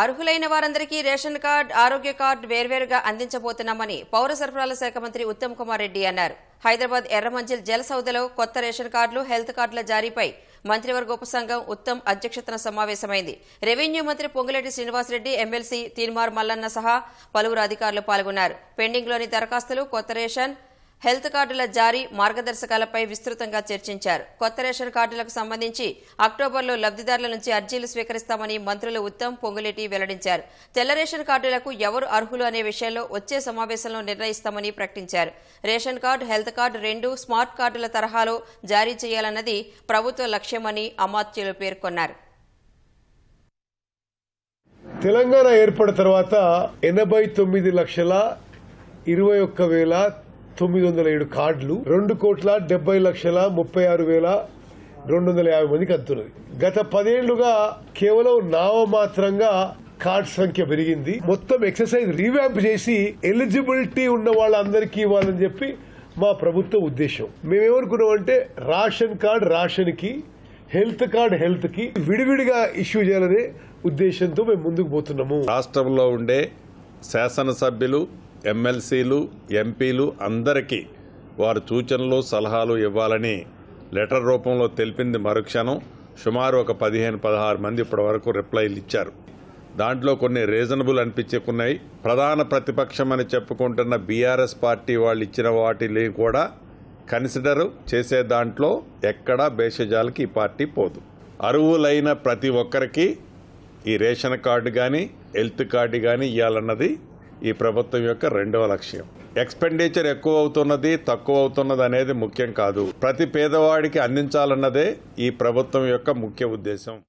అర్హులైన వారందరికీ ration card ఆరోగ్య కార్డు వేర్వేరుగా అందించబోతున్నామని పౌర సరఫరాల శాఖ మంత్రి ఉత్తమ్ కుమార్ రెడ్డి అన్నారు. హైదరాబాద్ ఎర్రమంజిల్ జలసౌదలో కొత్త రేషన్ కార్డులు హెల్త్ కార్డుల జారీపై మంత్రివర్గ ఉపసంఘం ఉత్తమ్ అధ్యక్షతన సమావేశమైంది. రెవెన్యూ మంత్రి పొంగులేటి శ్రీనివాసరెడ్డి ఎమ్మెల్సీ తీన్మార్ మల్లన్న సహా పలువురు అధికారులు పాల్గొన్నారు. పెండింగ్లోని దరఖాస్తులు కొత్త రేషన్ హెల్త్ కార్డుల జారీ మార్గదర్శకాలపై విస్తృతంగా చర్చించారు. కొత్త రేషన్ కార్డులకు సంబంధించి అక్టోబర్లో లబ్ధిదారుల నుంచి అర్జీలు స్వీకరిస్తామని మంత్రులు ఉత్తమ్ పొంగులేటి వెల్లడించారు. తెల్ల రేషన్ కార్డులకు ఎవరు అర్హులు అనే విషయంలో వచ్చే సమావేశంలో నిర్ణయిస్తామని ప్రకటించారు. రేషన్ కార్డు హెల్త్ కార్డు రెండు స్మార్ట్ కార్డుల తరహాలో జారీ చేయాలన్నది ప్రభుత్వ లక్ష్యమని అమాత్యులు పేర్కొన్నారు. తెలంగాణ ఏర్పడిన తర్వాత ఎనభై తొమ్మిది లక్షల ఇరవై ఒక్క వేల తొమ్మిది వందల ఏడు కార్డులు రెండు కోట్ల డెబ్బై లక్షల ముప్పై ఆరు వేల రెండు వందల యాభై మందికి అందుతున్నది గత పదేళ్ళుగా కేవలం నామమాత్రంగా కార్డ్ సంఖ్య పెరిగింది. మొత్తం ఎక్సర్సైజ్ రీవ్యాంప్ చేసి ఎలిజిబిలిటీ ఉన్న వాళ్ళందరికీ ఇవ్వాలని చెప్పి మా ప్రభుత్వ ఉద్దేశం. మేమేమనుకున్నామంటే రేషన్ కార్డ్ రేషన్కి హెల్త్ కార్డ్ హెల్త్కి విడివిడిగా ఇష్యూ చేయాలనే ఉద్దేశంతో మేము ముందుకు పోతున్నాము. రాష్ట్రంలో ఉండే శాసనసభ్యులు ఎమ్మెల్సీలు ఎంపీలు అందరికీ వారు సూచనలు సలహాలు ఇవ్వాలని లెటర్ రూపంలో తెలిపింది మరుక్షణం. సుమారు ఒక పదిహేను పదహారు మంది ఇప్పటి వరకు రిప్లైలు ఇచ్చారు. దాంట్లో కొన్ని రీజనబుల్ అనిపించుకున్నాయి. ప్రధాన ప్రతిపక్షం అని చెప్పుకుంటున్న బీఆర్ఎస్ పార్టీ వాళ్ళు ఇచ్చిన వాటిని కూడా కన్సిడర్ చేసే దాంట్లో ఎక్కడా భేషజాలకి ఈ పార్టీ పోదు. అరువులైన ప్రతి ఒక్కరికి ఈ రేషన్ కార్డు కానీ హెల్త్ కార్డు కానీ ఇవ్వాలన్నది ఈ ప్రభుత్వం యొక్క రెండవ లక్ష్యం. ఎక్స్పెండిచర్ ఎక్కువ అవుతున్నది తక్కువ అవుతున్నది అనేది ముఖ్యం కాదు. ప్రతి పేదవాడికి అందించాలన్నదే ఈ ప్రభుత్వం యొక్క ముఖ్య ఉద్దేశం.